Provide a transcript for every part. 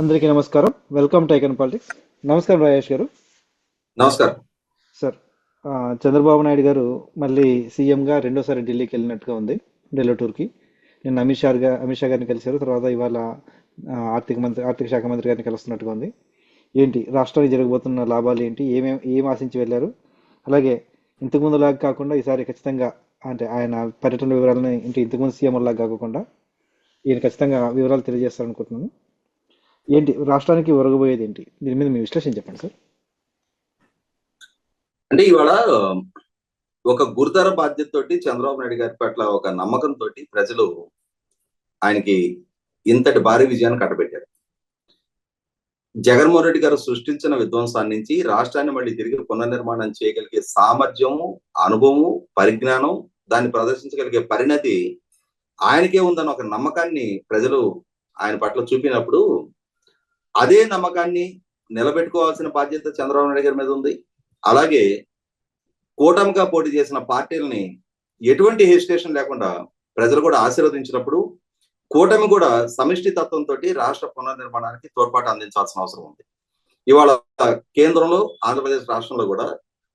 అందరికీ నమస్కారం. Welcome to icon politics నమస్కారం రాజేష్ గారు. నమస్కారం. సార్ చంద్రబాబు నాయుడు గారు మళ్ళీ సీఎంగా రెండోసారి ఢిల్లీకి వెళ్ళినట్టుగా ఉంది ఢిల్లీ టూర్కి నిన్న అమిత్ షా గా అమిత్ షా గారిని కలిశారు తర్వాత ఇవాళ ఆర్థిక మంత్రి ఆర్థిక శాఖ మంత్రి గారిని కలుస్తున్నట్టుగా ఉంది. ఏంటి రాష్ట్రానికి జరగబోతున్న లాభాలు ఏంటి? ఏమేం ఏం ఆశించి వెళ్ళారు? అలాగే ఇంతకుముందు లాగా కాకుండా ఈసారి ఖచ్చితంగా అంటే ఆయన పర్యటన వివరాలని ఇంటి ఇంతకుముందు సీఎం లాగా కాకుండా ఈయన ఖచ్చితంగా వివరాలు తెలియజేస్తారనుకుంటున్నాను. ఏంటి రాష్ట్రానికి ఒరగబోయేది ఏంటి దీని మీద మీ విశ్లేషణ చెప్పండి సార్. అంటే ఇవాళ ఒక గురుతర బాధ్యతతోటి చంద్రబాబు నాయుడు గారి పట్ల ఒక నమ్మకంతో ప్రజలు ఆయనకి ఇంతటి భారీ విజయాన్ని కట్టబెట్టారు. జగన్మోహన్ రెడ్డి గారు సృష్టించిన విధ్వంసాన్ని నుంచి రాష్ట్రాన్ని మళ్ళీ తిరిగి పునర్నిర్మాణం చేయగలిగే సామర్థ్యము అనుభవము పరిజ్ఞానం దాన్ని ప్రదర్శించగలిగే పరిణతి ఆయనకే ఉందన్న ఒక నమ్మకాన్ని ప్రజలు ఆయన పట్ల చూపినప్పుడు అదే నమ్మకాన్ని నిలబెట్టుకోవాల్సిన బాధ్యత చంద్రబాబు నాయుడు గారి మీద ఉంది. అలాగే కూటమిగా పోటీ చేసిన పార్టీలని ఎటువంటి హెసిటేషన్ లేకుండా ప్రజలు కూడా ఆశీర్వదించినప్పుడు కూటమి కూడా సమిష్టి తత్వంతో రాష్ట్ర పునర్నిర్మాణానికి తోడ్పాటు అందించాల్సిన అవసరం ఉంది. ఇవాళ కేంద్రంలో ఆంధ్రప్రదేశ్ రాష్ట్రంలో కూడా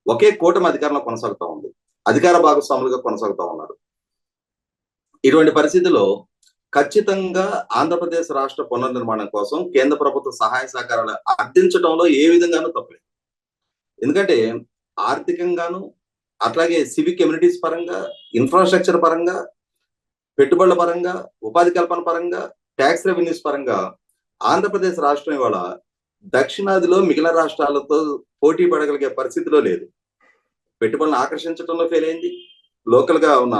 ఒకే కూటమి అధికారంలో కొనసాగుతా ఉంది. అధికార భాగస్వాములుగా కొనసాగుతా ఉన్నారు. ఇటువంటి పరిస్థితిలో ఖచ్చితంగా ఆంధ్రప్రదేశ్ రాష్ట్ర పునర్నిర్మాణం కోసం కేంద్ర ప్రభుత్వ సహాయ సహకారాలు అర్థించడంలో ఏ విధంగానూ తప్పలేదు ఎందుకంటే ఆర్థికంగాను అట్లాగే సివిక్ కమ్యూనిటీస్ పరంగా ఇన్ఫ్రాస్ట్రక్చర్ పరంగా పెట్టుబడుల పరంగా ఉపాధి కల్పన పరంగా ట్యాక్స్ రెవెన్యూస్ పరంగా ఆంధ్రప్రదేశ్ రాష్ట్రం ఇవాళ దక్షిణాదిలో మిగిలిన రాష్ట్రాలతో పోటీ పడగలిగే పరిస్థితిలో లేదు. పెట్టుబడులను ఆకర్షించడంలో ఫెయిల్ అయింది. లోకల్గా ఉన్న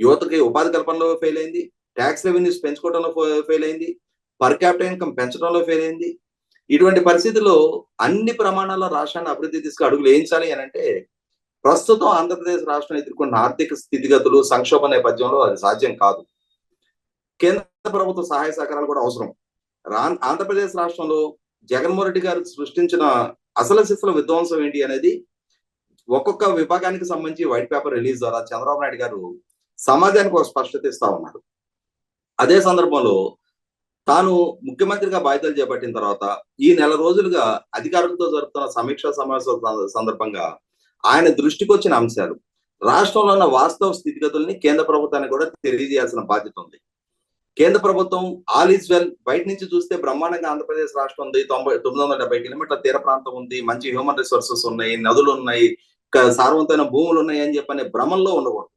యువతకి ఉపాధి కల్పనలో ఫెయిల్ అయింది. ట్యాక్స్ రెవెన్యూస్ పెంచుకోవడంలో ఫెయిల్ అయింది పర్ క్యాపిటల్ ఇన్కమ్ పెంచడంలో ఫెయిల్ అయింది ఇటువంటి పరిస్థితుల్లో అన్ని ప్రమాణాల్లో రాష్ట్రాన్ని అభివృద్ధి తీసుకు అడుగులు వేయించాలి అని అంటే ప్రస్తుతం ఆంధ్రప్రదేశ్ రాష్ట్రం ఎదుర్కొన్న ఆర్థిక స్థితిగతులు సంక్షోభ నేపథ్యంలో అది సాధ్యం కాదు. కేంద్ర ప్రభుత్వ సహాయ సహకారాలు కూడా అవసరం. రా- ఆంధ్రప్రదేశ్ రాష్ట్రంలో జగన్మోహన్ రెడ్డి గారు సృష్టించిన అసలు శిశుల విధ్వంసం ఏంటి అనేది ఒక్కొక్క విభాగానికి సంబంధించి వైట్ పేపర్ రిలీజ్ ద్వారా చంద్రబాబు నాయుడు గారు సమాజానికి ఒక స్పష్టత ఇస్తా ఉన్నారు. అదే సందర్భంలో తాను ముఖ్యమంత్రిగా బాధ్యతలు చేపట్టిన తర్వాత ఈ నెల రోజులుగా అధికారులతో జరుపుతున్న సమీక్షా సమావేశాల సందర్భంగా ఆయన దృష్టికి వచ్చిన అంశాలు రాష్ట్రంలో ఉన్న వాస్తవ స్థితిగతుల్ని కేంద్ర ప్రభుత్వానికి కూడా తెలియజేయాల్సిన బాధ్యత ఉంది. కేంద్ర ప్రభుత్వం ఆల్ ఈజ్ వెల్ బయట నుంచి చూస్తే బ్రహ్మాండంగా ఆంధ్రప్రదేశ్ రాష్ట్రం ఉంది. తొంభై తొమ్మిది వందల డెబ్బై కిలోమీటర్ల తీర ప్రాంతం ఉంది. మంచి హ్యూమన్ రిసోర్సెస్ ఉన్నాయి. నదులు ఉన్నాయి. సారవంతమైన భూములు ఉన్నాయి అని చెప్పనే భ్రమంలో ఉండకూడదు.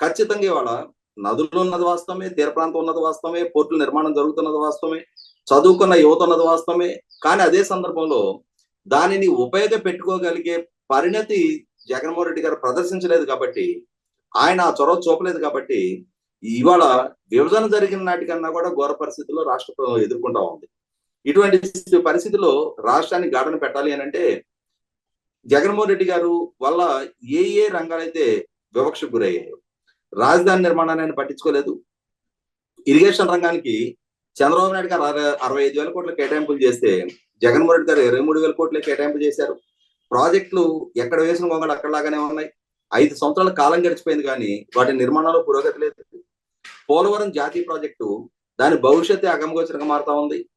ఖచ్చితంగా ఇవాళ నదులు ఉన్నది వాస్తవమే తీర ప్రాంతం ఉన్నది వాస్తవమే పోర్టుల నిర్మాణం జరుగుతున్నది వాస్తవమే చదువుకున్న యువత ఉన్నది వాస్తవమే. కానీ అదే సందర్భంలో దానిని ఉపయోగ పెట్టుకోగలిగే పరిణతి జగన్మోహన్ రెడ్డి గారు ప్రదర్శించలేదు కాబట్టి ఆయన ఆ చొరవ చూపలేదు కాబట్టి ఇవాళ విభజన జరిగిన నాటికన్నా కూడా ఘోర పరిస్థితుల్లో రాష్ట్ర ఎదుర్కొంటా ఉంది. ఇటువంటి పరిస్థితిలో రాష్ట్రాన్ని గాడన పెట్టాలి అని అంటే జగన్మోహన్ రెడ్డి గారు వల్ల ఏ ఏ రంగాలైతే వివక్షకు గురయ్యాయో రాజధాని నిర్మాణాన్ని పట్టించుకోలేదు. ఇరిగేషన్ రంగానికి చంద్రబాబు నాయుడు గారు అరవై- ఐదు వేల కోట్ల కేటాయింపులు చేస్తే జగన్మోహన్ రెడ్డి గారు ఇరవై మూడు వేల కోట్ల కేటాయింపు చేశారు. ప్రాజెక్టులు ఎక్కడ వేసిన గొంగళ అక్కడలాగానే ఉన్నాయి. ఐదు సంవత్సరాల కాలం గడిచిపోయింది కానీ వాటి నిర్మాణంలో పురోగతి లేదు. పోలవరం జాతీయ ప్రాజెక్టు దాని భవిష్యత్తు అగమగోచరంగా మారుతా ఉంది.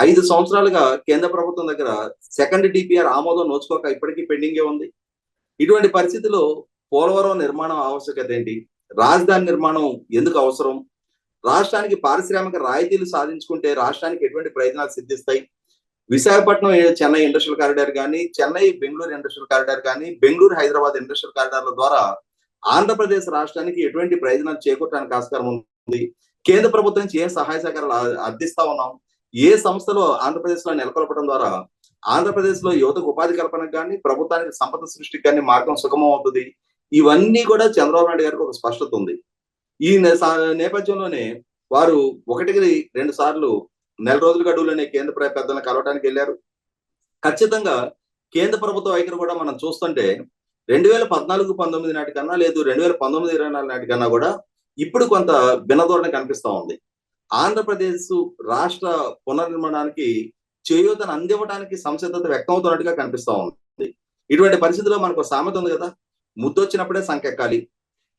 ఐదు సంవత్సరాలుగా కేంద్ర ప్రభుత్వం దగ్గర సెకండ్ డిపిఆర్ ఆమోదం నోచుకోక ఇప్పటికీ పెండింగే ఉంది. ఇటువంటి పరిస్థితిలో పోలవరం నిర్మాణం ఆవశ్యకత ఏంటి? రాజధాని నిర్మాణం ఎందుకు అవసరం? రాష్ట్రానికి పారిశ్రామిక రాయితీలు సాధించుకుంటే రాష్ట్రానికి ఎటువంటి ప్రయోజనాలు సిద్ధిస్తాయి? విశాఖపట్నం చెన్నై ఇండస్ట్రియల్ కారిడార్ కానీ చెన్నై బెంగళూరు ఇండస్ట్రియల్ కారిడార్ కానీ బెంగళూరు హైదరాబాద్ ఇండస్ట్రియల్ కారిడార్ల ద్వారా ఆంధ్రప్రదేశ్ రాష్ట్రానికి ఎటువంటి ప్రయోజనాలు చేకూరడానికి ఆస్కారం ఉంది? కేంద్ర ప్రభుత్వం నుంచి ఏ సహాయ సహకారాలు అర్థిస్తా ఉన్నాం? ఏ సంస్థలో ఆంధ్రప్రదేశ్లో నెలకొల్పడం ద్వారా ఆంధ్రప్రదేశ్లో యువతకు ఉపాధి కల్పనకు కానీ ప్రభుత్వానికి సంపద సృష్టికి కానీ మార్గం సుగమం అవుతుంది ఇవన్నీ కూడా చంద్రబాబు నాయుడు గారికి ఒక స్పష్టత ఉంది. ఈ నే- సా- నేపథ్యంలోనే వారు ఒకటికి రెండు సార్లు నెల రోజుల గడువులోనే కేంద్ర ప్ర- పెద్దలను కలవడానికి వెళ్ళారు. ఖచ్చితంగా కేంద్ర ప్రభుత్వ వైఖరి కూడా మనం చూస్తుంటే రెండు వేల పద్నాలుగు పంతొమ్మిది నాటి కన్నా లేదు రెండు వేల పంతొమ్మిది ఇరవై నాలుగు నాటి కన్నా కూడా ఇప్పుడు కొంత భిన్నధోరణి కనిపిస్తా ఉంది. ఆంధ్రప్రదేశ్ రాష్ట్ర పునర్నిర్మాణానికి చేయూతను అందివ్వడానికి సంసిద్ధత వ్యక్తం అవుతున్నట్టుగా కనిపిస్తా ఉంది. ఇటువంటి పరిస్థితుల్లో మనకు సామెత ఉంది కదా. ముద్దొచ్చినప్పుడే సంకెక్కాలి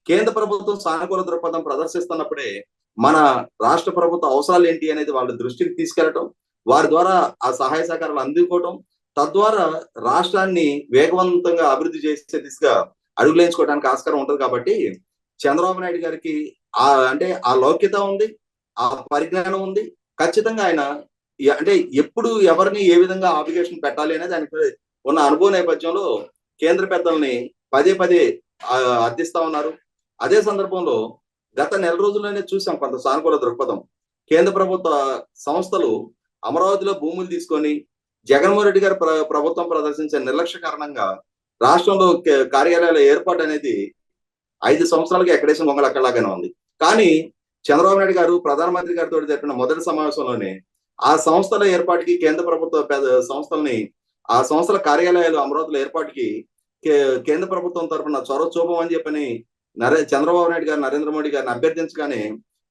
కేంద్ర ప్రభుత్వం సానుకూల దృక్పథం ప్రదర్శిస్తున్నప్పుడే మన రాష్ట్ర ప్రభుత్వ అవసరాలు ఏంటి అనేది వాళ్ళ దృష్టికి తీసుకెళ్ళటం వారి ద్వారా ఆ సహాయ సహకారాలు అందుకోవటం తద్వారా రాష్ట్రాన్ని వేగవంతంగా అభివృద్ధి చేసే దిశగా అడుగులేంచుకోవడానికి ఆస్కారం ఉంటుంది కాబట్టి చంద్రబాబు నాయుడు గారికి ఆ అంటే ఆ లౌక్యత ఉంది ఆ పరిజ్ఞానం ఉంది. ఖచ్చితంగా ఆయన అంటే ఎప్పుడు ఎవరిని ఏ విధంగా ఆబ్లిగేషన్ పెట్టాలి అనేది ఆయనకు ఉన్న అనుభవ నేపథ్యంలో కేంద్ర పెద్దల్ని పదే పదే అర్థిస్తా ఉన్నారు. అదే సందర్భంలో గత నెల రోజుల్లోనే చూసాం కొంత సానుకూల దృక్పథం. కేంద్ర ప్రభుత్వ సంస్థలు అమరావతిలో భూములు తీసుకొని జగన్మోహన్ రెడ్డి గారి ప్ర- ప్రభుత్వం ప్రదర్శించే నిర్లక్ష్య కారణంగా రాష్ట్రంలో కార్యాలయాల ఏర్పాటు అనేది ఐదు సంవత్సరాలుగా ఎక్కడేసిన గొంగళ అక్కడలాగానే ఉంది. కానీ చంద్రబాబు నాయుడు గారు ప్రధానమంత్రి గారితో జరిపిన మొదటి సమావేశంలోనే ఆ సంస్థల ఏర్పాటుకి కేంద్ర ప్రభుత్వ సంస్థల్ని ఆ సంస్థల కార్యాలయాలు అమరావతిలో ఏర్పాటుకి కేంద్ర ప్రభుత్వం తరఫున చొరవ చూపమని చెప్పని నరే చంద్రబాబు నాయుడు గారు నరేంద్ర మోడీ గారిని అభ్యర్థించగానే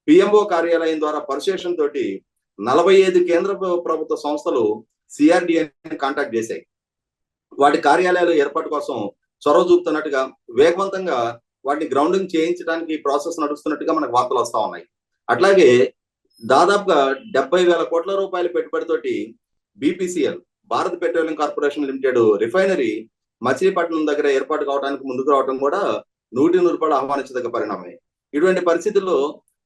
పిఎంఓ కార్యాలయం ద్వారా పరిశేషన్ తోటి నలభై ఐదు కేంద్ర ప్రభుత్వ సంస్థలు సిఆర్డిఏని కాంటాక్ట్ చేశాయి. వాటి కార్యాలయాల ఏర్పాటు కోసం చొరవ చూపుతున్నట్టుగా వేగవంతంగా వాటిని గ్రౌండింగ్ చేయించడానికి ప్రాసెస్ నడుస్తున్నట్టుగా మనకు వార్తలు వస్తా ఉన్నాయి. అట్లాగే దాదాపుగా డెబ్బై వేల కోట్ల రూపాయల పెట్టుబడితోటి BPCL Bharat petroleum corporation limited refinery Machilipatnam దగ్గర ఏర్పాటు కావడానికి ముందుకు రావడం కూడా నూటి నూరు రూపాయలు ఆహ్వానించదగ్గ పరిణామమే. ఇటువంటి పరిస్థితుల్లో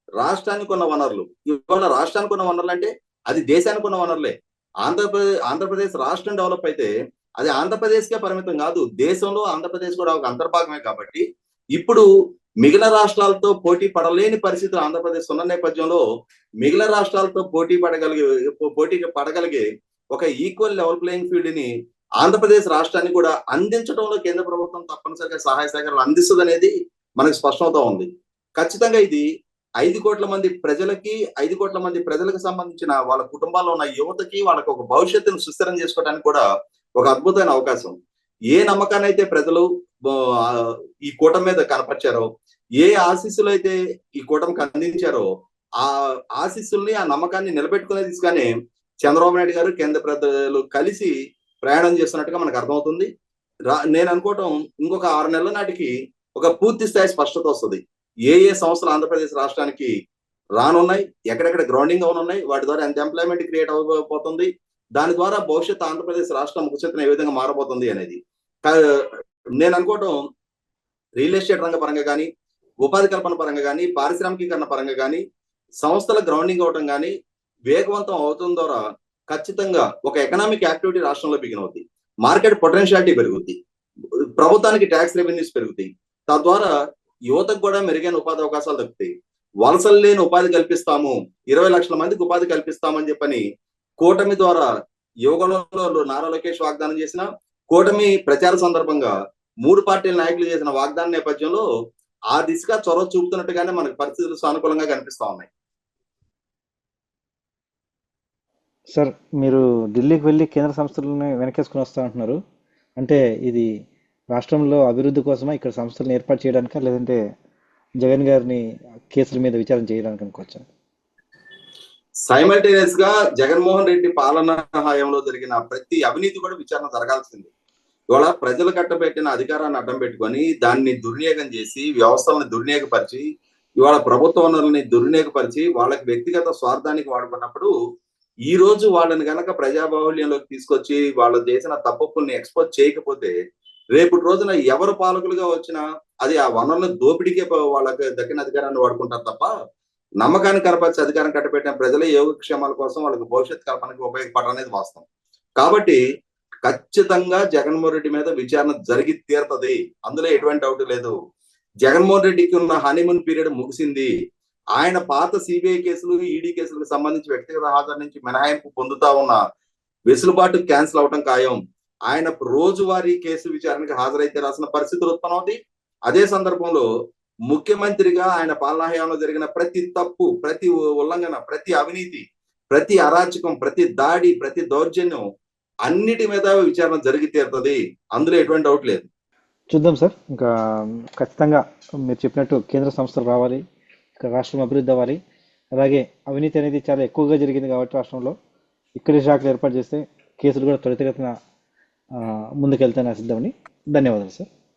రాష్ట్రానికి ఉన్న వనరులు ఇవాళ రాష్ట్రానికి ఉన్న వనరులు అంటే అది దేశానికి ఉన్న వనరులే. ఆంధ్రప్రదేశ్ ఆంధ్రప్రదేశ్ రాష్ట్రం డెవలప్ అయితే అది ఆంధ్రప్రదేశ్కే పరిమితం కాదు దేశంలో ఆంధ్రప్రదేశ్ కూడా ఒక అంతర్భాగమే కాబట్టి ఇప్పుడు మిగిలిన రాష్ట్రాలతో పోటీ పడలేని పరిస్థితులు ఆంధ్రప్రదేశ్ ఉన్న నేపథ్యంలో మిగిలిన రాష్ట్రాలతో పోటీ పడగలిగే పోటీ పడగలిగే ఒక ఈక్వల్ లెవెల్ ప్లేయింగ్ ఫీల్డ్ని ఆంధ్రప్రదేశ్ రాష్ట్రాన్ని కూడా అందించడంలో కేంద్ర ప్రభుత్వం తప్పనిసరిగా సహాయ సహకారాలు అందిస్తుంది అనేది మనకు స్పష్టమవుతా ఉంది. ఖచ్చితంగా ఇది ఐదు కోట్ల మంది ప్రజలకి ఐదు కోట్ల మంది ప్రజలకు సంబంధించిన వాళ్ళ కుటుంబాల్లో ఉన్న యువతకి వాళ్ళకి ఒక భవిష్యత్తును సుస్థిరం చేసుకోవడానికి కూడా ఒక అద్భుతమైన అవకాశం. ఏ నమ్మకాన్ని అయితే ప్రజలు ఈ కూటమి మీద కనపరిచారో ఏ ఆశీస్సులు అయితే ఈ కూటమికి అందించారో ఆ ఆశీస్సుల్ని ఆ నమ్మకాన్ని నిలబెట్టుకునే దిశగానే చంద్రబాబు నాయుడు గారు కేంద్ర ప్రజలు కలిసి ప్రయాణం చేస్తున్నట్టుగా మనకు అర్థమవుతుంది. రా- నేను అనుకోవటం ఇంకొక ఆరు నెలల నాటికి ఒక పూర్తి స్థాయి స్పష్టత వస్తుంది. ఏ ఏ సంస్థలు ఆంధ్రప్రదేశ్ రాష్ట్రానికి రానున్నాయి ఎక్కడెక్కడ గ్రౌండింగ్ అవునున్నాయి వాటి ద్వారా ఎంత ఎంప్లాయ్మెంట్ క్రియేట్ అవ్వబోతుంది దాని ద్వారా భవిష్యత్ ఆంధ్రప్రదేశ్ రాష్ట్రం ముఖచిత్రం ఏ విధంగా మారబోతుంది అనేది. నేను అనుకోవటం రియల్ ఎస్టేట్ రంగ పరంగా కానీ ఉపాధి కల్పన పరంగా కానీ పారిశ్రామికీకరణ పరంగా కానీ సంస్థల గ్రౌండింగ్ అవటం కానీ వేగవంతం అవుతుంది ద్వారా ఖచ్చితంగా ఒక ఎకనామిక్ యాక్టివిటీ రాష్ట్రంలో బిగిన్ అవుతుంది మార్కెట్ పొటెన్షియాలిటీ పెరుగుద్ది. ప్రభుత్వానికి ట్యాక్స్ రెవెన్యూస్ పెరుగుతాయి. తద్వారా యువతకు కూడా మెరుగైన ఉపాధి అవకాశాలు దక్కుతాయి. వలసలు లేని ఉపాధి కల్పిస్తాము. ఇరవై లక్షల మందికి ఉపాధి కల్పిస్తామని చెప్పని కూటమి ద్వారా యువగణంలో నారా లోకేష్ వాగ్దానం చేసిన కూటమి ప్రచార సందర్భంగా మూడు పార్టీల నాయకులు చేసిన వాగ్దాన నేపథ్యంలో ఆ దిశగా చొరవ చూపుతున్నట్టుగానే మనకు పరిస్థితులు సానుకూలంగా కనిపిస్తా ఉన్నాయి. సార్ మీరు ఢిల్లీకి వెళ్ళి కేంద్ర సంస్థలను వెనకేసుకుని వస్తా అంటున్నారు. అంటే ఇది రాష్ట్రంలో అభివృద్ధి కోసమా ఇక్కడ సంస్థలను ఏర్పాటు చేయడానికా లేదంటే జగన్ గారిని కేసుల మీద విచారణ చేయడానికి అనుకోవచ్చా సైమల్టేనియస్గా జగన్మోహన్ రెడ్డి పాలన హయాంలో జరిగిన ప్రతి అవినీతి కూడా విచారణ జరగాల్సింది. ఇవాళ ప్రజలు కట్టబెట్టిన అధికారాన్ని అడ్డం పెట్టుకొని దాన్ని దుర్వినియోగం చేసి వ్యవస్థలను దుర్వినియోగపరిచి ఇవాళ ప్రభుత్వ వనరుల్ని దుర్వినియోగపరిచి వాళ్ళకి వ్యక్తిగత స్వార్థానికి వాడుకున్నప్పుడు ఈ రోజు వాళ్ళని గనక ప్రజాబాహుల్యంలోకి తీసుకొచ్చి వాళ్ళు చేసిన తప్పుల్ని ఎక్స్పోజ్ చేయకపోతే రేపు రోజున ఎవరు పాలకులుగా వచ్చినా అది ఆ వనరులను దోపిడీకే వాళ్ళకి దక్కిన అధికారాన్ని వాడుకుంటారు తప్ప నమ్మకాన్ని కనపరిచి అధికారం కట్టబెట్టిన ప్రజల యోగక్షేమాల కోసం వాళ్ళకి భవిష్యత్ కల్పనకి ఉపయోగపడడం అనేది వాస్తవం. కాబట్టి ఖచ్చితంగా జగన్మోహన్ రెడ్డి మీద విచారణ జరిగి తీరుతుంది. అందులో ఎటువంటి డౌట్ లేదు. జగన్మోహన్ రెడ్డికి ఉన్న హనీమూన్ పీరియడ్ ముగిసింది. ఆయన పాత సిబిఐ కేసులు ఈడీ కేసులకు సంబంధించి వ్యక్తిగత హాజరు నుంచి మినహాయింపు పొందుతా ఉన్న వెసులుబాటు క్యాన్సిల్ అవడం ఖాయం. ఆయన రోజువారీ కేసు విచారణకు హాజరైతే రాసిన పరిస్థితులు ఉత్పన్నమవుతాయి అదే సందర్భంలో ముఖ్యమంత్రిగా ఆయన పాలనాహయాంలో జరిగిన ప్రతి తప్పు ప్రతి ఉల్లంఘన ప్రతి అవినీతి ప్రతి అరాచకం ప్రతి దాడి ప్రతి దౌర్జన్యం అన్నిటి మీద విచారణ జరిగి తీరుతుంది. అందులో ఎటువంటి డౌట్ లేదు. చూద్దాం సార్. ఇంకా ఖచ్చితంగా మీరు చెప్పినట్టు కేంద్ర సంస్థలు రావాలి. రాష్ట్రం అభివృద్ధి అవ్వాలి. అలాగే అవినీతి అనేది చాలా ఎక్కువగా జరిగింది కాబట్టి రాష్ట్రంలో. ఇక్కడ శాఖలు ఏర్పాటు చేస్తే కేసులు కూడా త్వరితగతిన ముందుకెళ్తాను సిద్ధమని ధన్యవాదాలు సార్.